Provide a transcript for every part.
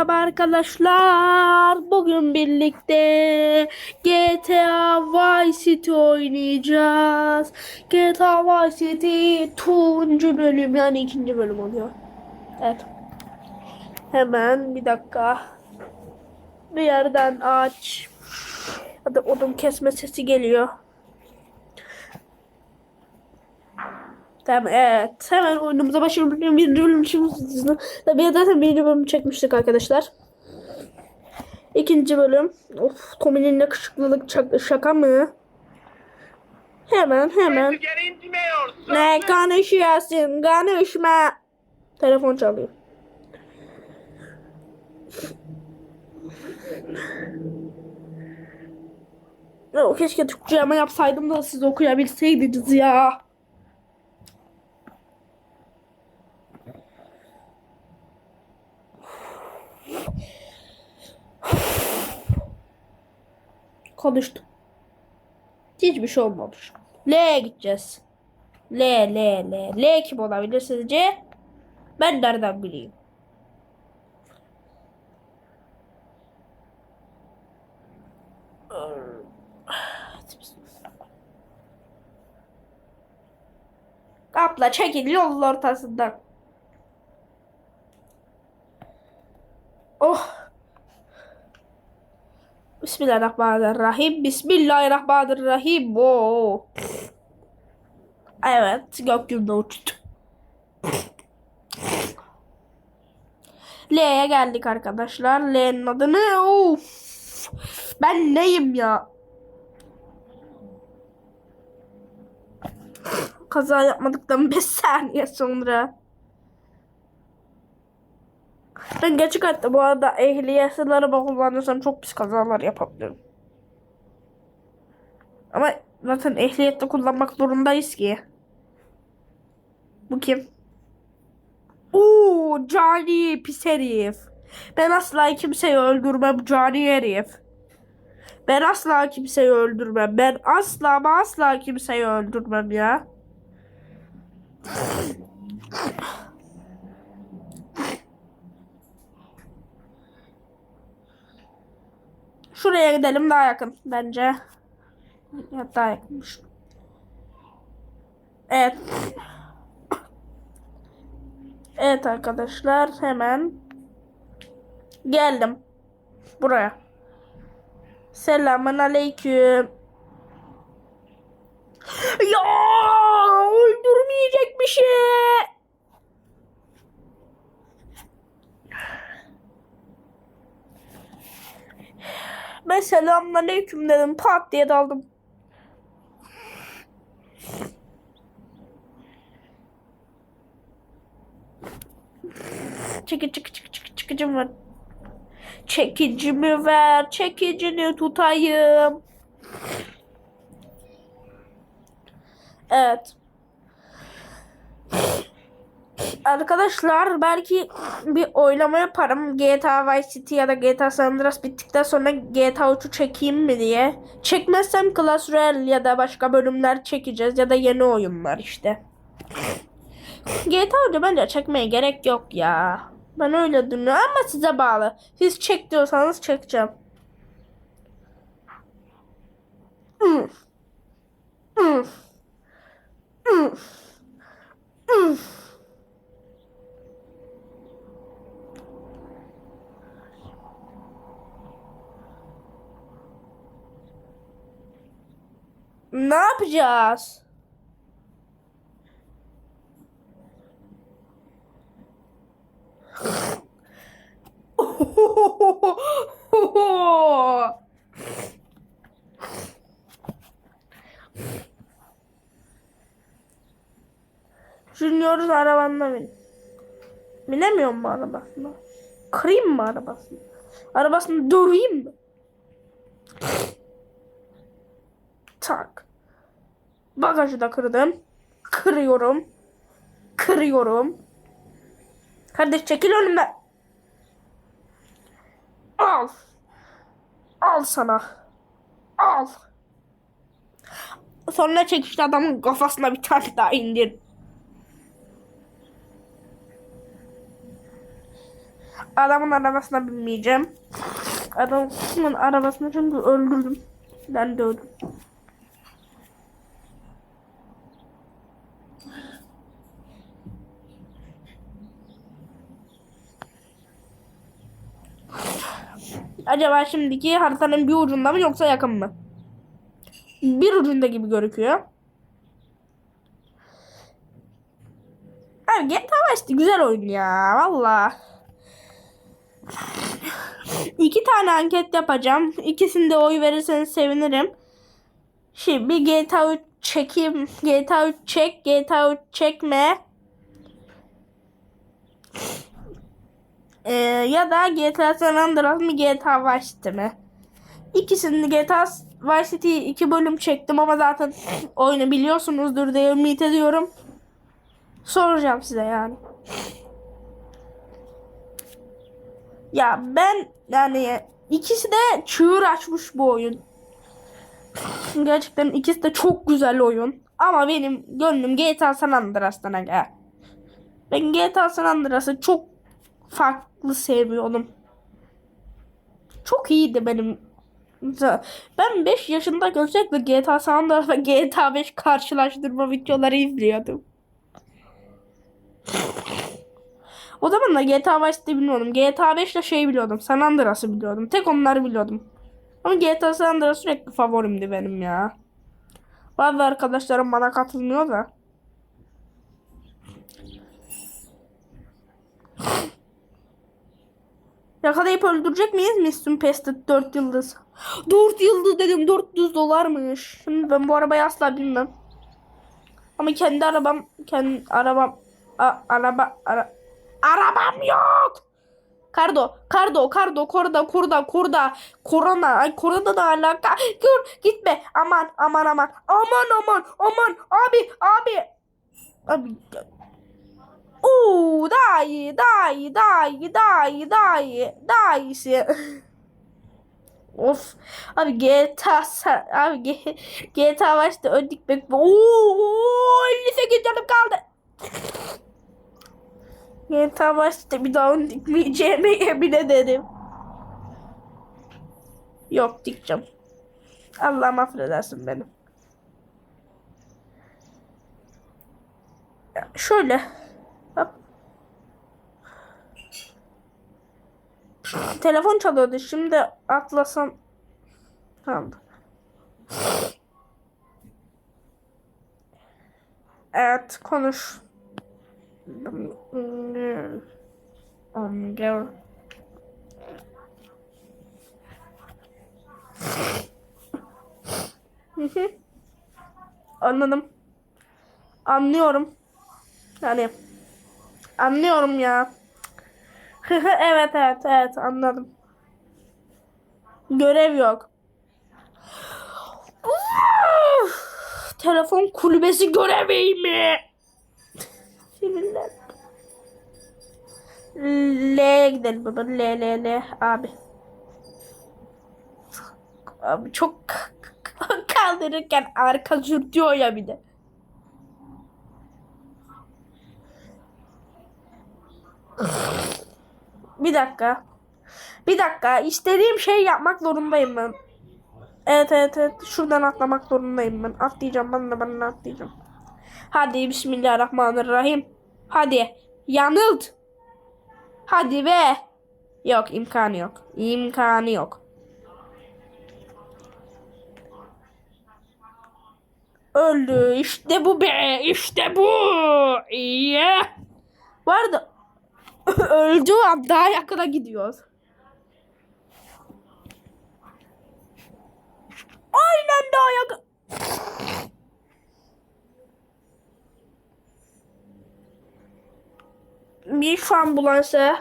Merhaba arkadaşlar. Bugün birlikte GTA Vice City oynayacağız. GTA Vice City 2. bölüm yani ikinci bölüm oluyor. Evet. Hemen bir dakika. Bir yerden aç. Hadi odun kesme sesi geliyor. Tamam evet. Hemen oyunumuza başlayalım. Birinci bölüm şimdi Tabii zaten birinci bölüm çekmiştik arkadaşlar. İkinci bölüm. Of Tommy'nin yakışıklılık çak- şaka mı? Hemen hemen. Ne konuşuyorsun? Konuşma. Telefon çalıyor. Keşke Türkçe ama yapsaydım da siz okuyabilseydiniz ya. Konuştum. Hiçbir şey olmamış. L'ye gideceğiz. L, L, L. L kim olabilir sizce? Ben nereden bileyim? Kapla çekil yolun ortasından. Oh. Bismillahirrahmanirrahim. Bismillahirrahmanirrahim. Oo. Evet, gökyüzünde uçtu. L'ye geldik arkadaşlar. L'nin adı ne? Of. Ben neyim ya? Kaza yapmadıktan 5 saniye sonra. Ben geçik hatta bu arada ehliyetsiz araba kullanırsam çok pis kazalar yapabilirim. Ama zaten ehliyette kullanmak zorundayız ki. Bu kim? Oo, cani pis herif. Ben asla kimseyi öldürmem cani herif. Ben asla kimseyi öldürmem. Ben asla ama asla kimseyi öldürmem ya. Şuraya gidelim daha yakın bence. Daha yakınmış. Evet. Evet arkadaşlar hemen geldim buraya. Selamun aleyküm. Ya öldürmeyecek bir şey. Ben selamun aleyküm dedim. Pat diye daldım. Çeki çeki çeki çeki çekicim var. Çekicimi ver. Çekicini tutayım. Evet. Arkadaşlar belki bir oylama yaparım. GTA Vice City ya da GTA San Andreas bittikten sonra GTA 3'ü çekeyim mi diye. Çekmezsem Clash Royale ya da başka bölümler çekeceğiz ya da yeni oyunlar işte. GTA 3'ü bence çekmeye gerek yok ya. Ben öyle düşünüyorum ama size bağlı. Siz çek diyorsanız çekeceğim. Hmm. Hmm. Hmm. Hmm. Ne yapacağız? Junior'un arabanına bin. Binemiyor mu arabasına? Kırayım mı arabasını? Arabasını döveyim mi? Bagajı da kırdım. Kırıyorum. Kırıyorum. Kardeş çekil önümden. Al. Al sana. Al. Sonra çekişte adamın kafasına bir tane daha indir. Adamın arabasına binmeyeceğim. Adamın arabasını çünkü öldürdüm. Ben de öldüm. Acaba şimdiki haritanın bir ucunda mı yoksa yakın mı? Bir ucunda gibi gözüküyor. Abi GTA Vice güzel oyun ya valla. İki tane anket yapacağım. İkisinde oy verirseniz sevinirim. Şimdi GTA 3 çekeyim. GTA 3 çek, GTA 3 çekme. Ee, ya da GTA San Andreas mı GTA Vice City mi? İkisini GTA Vice City iki bölüm çektim ama zaten oyunu biliyorsunuzdur diye ümit ediyorum. Soracağım size yani. Ya ben yani ikisi de çığır açmış bu oyun. Gerçekten ikisi de çok güzel oyun. Ama benim gönlüm GTA San Andreas'tan aga. Ben GTA San Andreas'ı çok farklı seviyordum. Çok iyiydi benim. Ben 5 yaşında gözlükle GTA San Andreas ve GTA 5 karşılaştırma videoları izliyordum. O zaman da GTA Vice City bilmiyordum. GTA 5 ile şey biliyordum. San Andreas'ı biliyordum. Tek onları biliyordum. Ama GTA San Andreas sürekli favorimdi benim ya. Bazı arkadaşlarım bana katılmıyor da. Yakalayıp öldürecek miyiz Mr. Pested 4 yıldız? 4 yıldız dedim 400 dolarmış. Şimdi ben bu arabayı asla bilmem. Ama kendi arabam, kendi arabam, a, araba, ara, arabam yok. Kardo, kardo, kardo, korda, kurda, kurda, korona, ay korona da alaka. Dur, gitme. Aman, aman, aman, aman, aman, aman, abi, abi. Abi. Daha iyi, daha iyi, daha iyisi. Of. Abi GTA abi GTA başta öldük bek. Oo 58 canım kaldı. GTA başta bir daha ön dikmeyeceğime yemin ederim. Yok dikeceğim. Allah'ım affedersin benim. Ya Şöyle. Telefon çalıyordu. Şimdi atlasam. Tamam. Evet konuş. Hı. Anladım. Anlıyorum. Yani anlıyorum ya. Evet evet evet anladım. Görev yok. Telefon kulübesi görevi mi? Sinirler. L'ye gidelim baba. L L L abi. Abi çok kaldırırken arka sürtüyor ya bir de. Bir dakika. Bir dakika. İstediğim şey yapmak zorundayım ben. Evet evet evet. Şuradan atlamak zorundayım ben. Atlayacağım ben de ben de atlayacağım. Hadi Bismillahirrahmanirrahim. Hadi. Yanılt. Hadi be. Yok imkanı yok. İmkanı yok. Öldü. İşte bu be. İşte bu. İyi. Bu arada öldü daha yakına gidiyoruz. Aynen daha yakın. Bir şu ambulansı.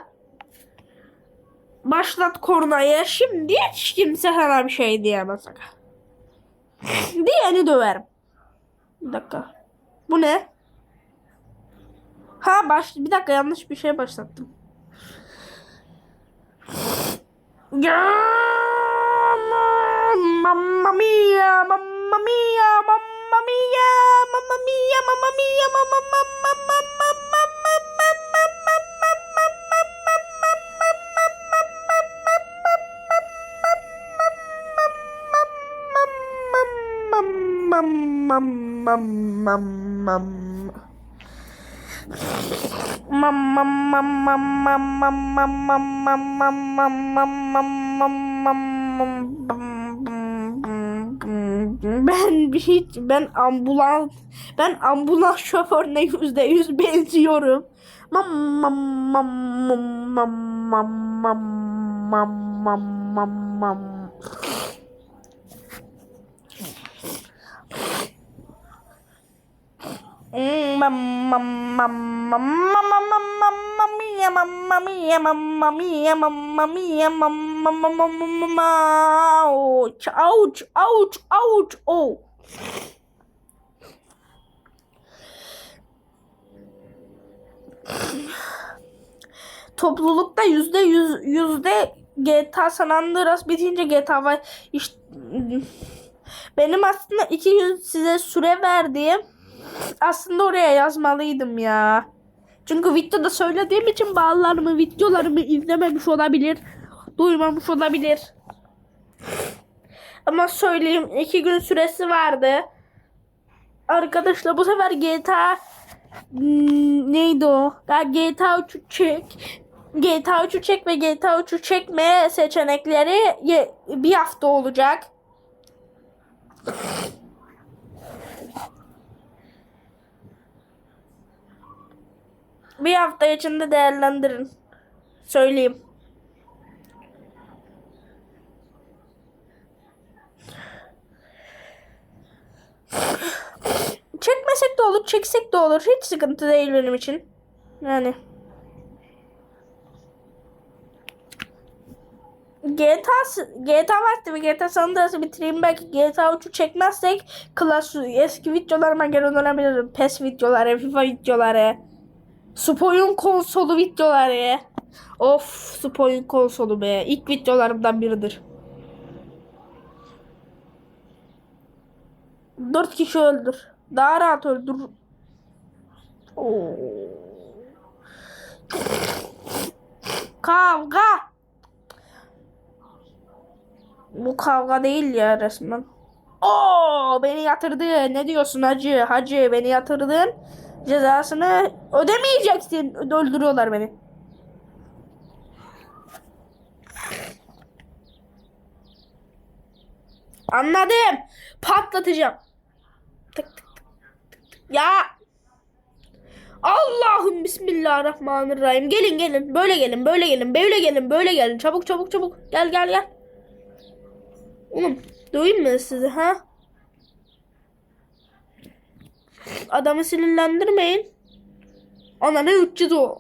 Başlat kornayı. Şimdi hiç kimse sana bir şey diyemez. Diyeni döverim. Bir dakika. Bu ne? Ha baş bir dakika yanlış bir şey başlattım. Mamma mia, mamma mia, mamma mia, mamma mia, mamma mia, mamma mamma mamma mamma mamma mamma mamma mamma mamma mamma mamma mamma mamma mamma ben hiç ben ambulans ben ambulans şoförüne yüzde yüz benziyorum. Mam mam mam mam. Mamma mia, mamma mia, mamma ouch, ouch, ouch, ouch, oh. Toplulukta yüzde yüz yüzde GTA San Andreas bitince GTA var. İşte, benim aslında iki gün size süre verdiğim aslında oraya yazmalıydım ya. Çünkü videoda söylediğim için bazılarımı videolarımı izlememiş olabilir. Duymamış olabilir. Ama söyleyeyim iki gün süresi vardı. Arkadaşlar bu sefer GTA hmm, neydi o? GTA 3'ü çek. GTA 3'ü çek ve GTA 3'ü çekme seçenekleri bir hafta olacak. Bir hafta içinde değerlendirin. Söyleyeyim. Çekmesek de olur, çeksek de olur. Hiç sıkıntı değil benim için. Yani. GTA GTA vakti ve GTA San Andreas'ı bitireyim belki GTA 3'ü çekmezsek klas eski videolarıma geri dönebilirim. PES videoları, FIFA videoları. Spoyun konsolu videoları. Of Spoyun konsolu be. İlk videolarımdan biridir. Dört kişi öldür. Daha rahat öldür. Kavga. Bu kavga değil ya resmen. Oo beni yatırdı. Ne diyorsun hacı? Hacı beni yatırdın. Cezasını ödemeyeceksin. Öldürüyorlar beni. Anladım. Patlatacağım. Tık tık tık tık. Ya. Allah'ım bismillahirrahmanirrahim. Gelin gelin. Böyle gelin. Böyle gelin. Böyle gelin. Böyle gelin. Çabuk çabuk çabuk. Gel gel gel. Oğlum döveyim mi sizi ha? Adamı sinirlendirmeyin. Ana ne 300 o.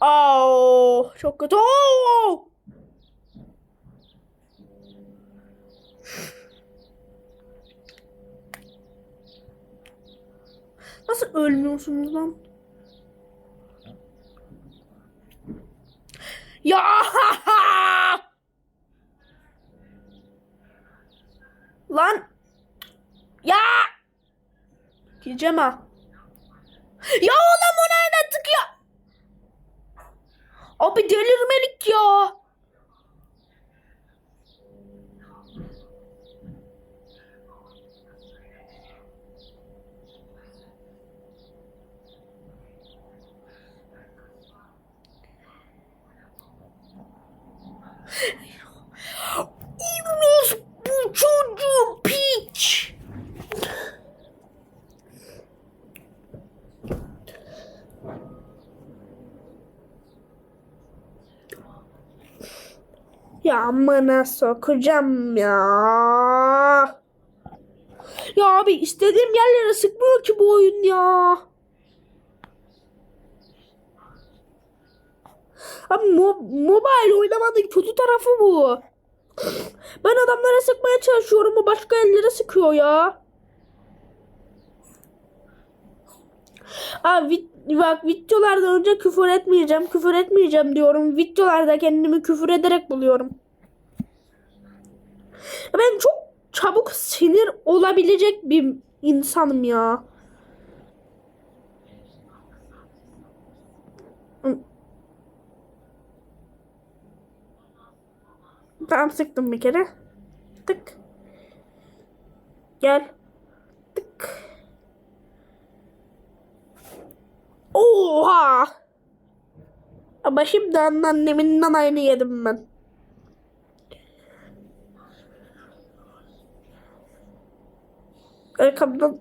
Aa, çok kötü. Oo! Nasıl ölmüyorsunuz lan? Ya! Lan! Ya! Gireceğim ha. Ya oğlum o nereden tıkıyor? Abi delirmelik ya. Yunus bu çocuğu piç. Ya amına sokacağım ya. Ya abi istediğim yerlere sıkmıyor ki bu oyun ya. Abi mo mobile oynamanın kötü tarafı bu. Ben adamlara sıkmaya çalışıyorum o başka ellere sıkıyor ya. Abi bak videolardan önce küfür etmeyeceğim, küfür etmeyeceğim diyorum. Videolarda kendimi küfür ederek buluyorum. Ben çok çabuk sinir olabilecek bir insanım ya. Tamam sıktım bir kere. Tık. Gel. Tık. Oha! Ama şimdi anneannemin aynı yedim ben. Arkamdan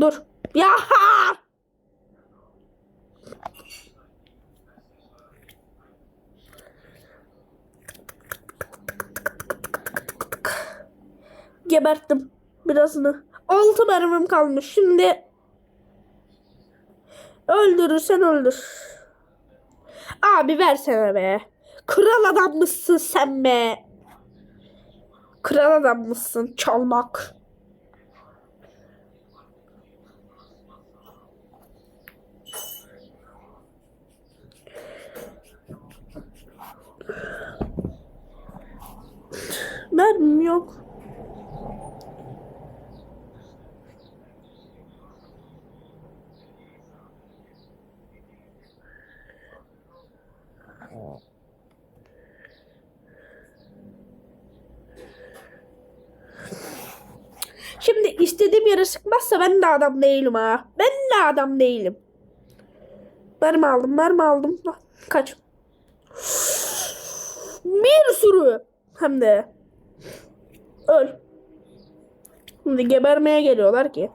Dur. Ya! Geberttim birazını. Altı mermim kalmış. Şimdi öldürürsen öldür. Abi versene be. Kral adam mısın sen be? Kral adam mısın? Çalmak. Mermim yok. Şimdi istediğim yere sıkmazsa ben de adam değilim ha. Ben de adam değilim. Mermi aldım, mermi aldım. Kaç. Bir sürü. Hem de. Öl. Şimdi gebermeye geliyorlar ki.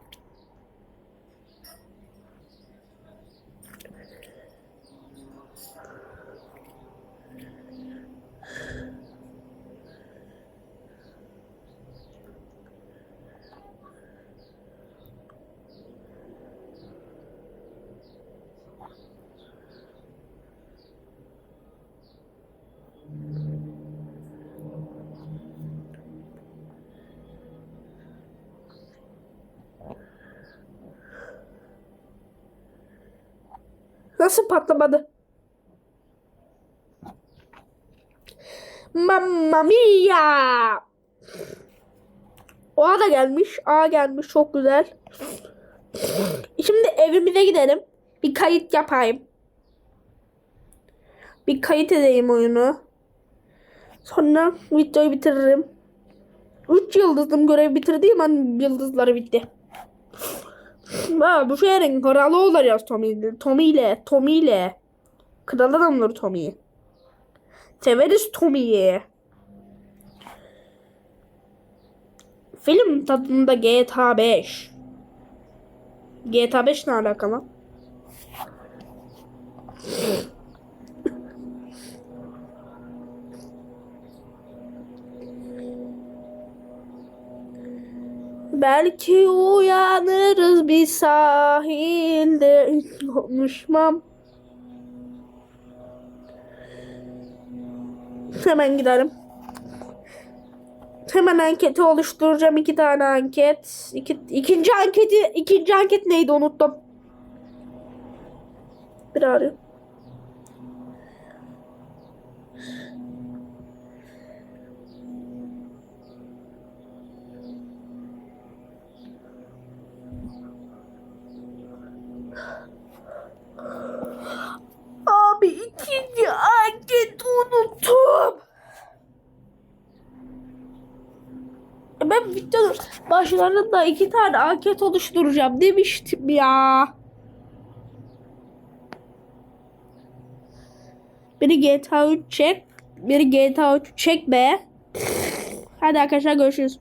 Nasıl patlamadı? Mamma mia! O da gelmiş. A gelmiş. Çok güzel. Şimdi evimize gidelim. Bir kayıt yapayım. Bir kayıt edeyim oyunu. Sonra videoyu bitiririm. 3 yıldızım görev bitirdiğim an yıldızları bitti. Ha, bu şehrin kralı olacağız Tommy, Tommy ile. Tommy ile. Kral adamları Tommy'yi. Severiz Tommy'yi. Film tadında GTA 5. GTA 5 ne alakalı? Belki uyanırız bir sahilde konuşmam. Hemen gidelim. Hemen anketi oluşturacağım. iki tane anket. İki, ikinci anketi ikinci anket neydi unuttum. Bir arıyor. Abi ikinci anket unuttum. Ben videonun başlarında iki tane anket oluşturacağım demiştim ya. Biri GTA 3 çek. Biri GTA 3 çek be. Hadi arkadaşlar görüşürüz.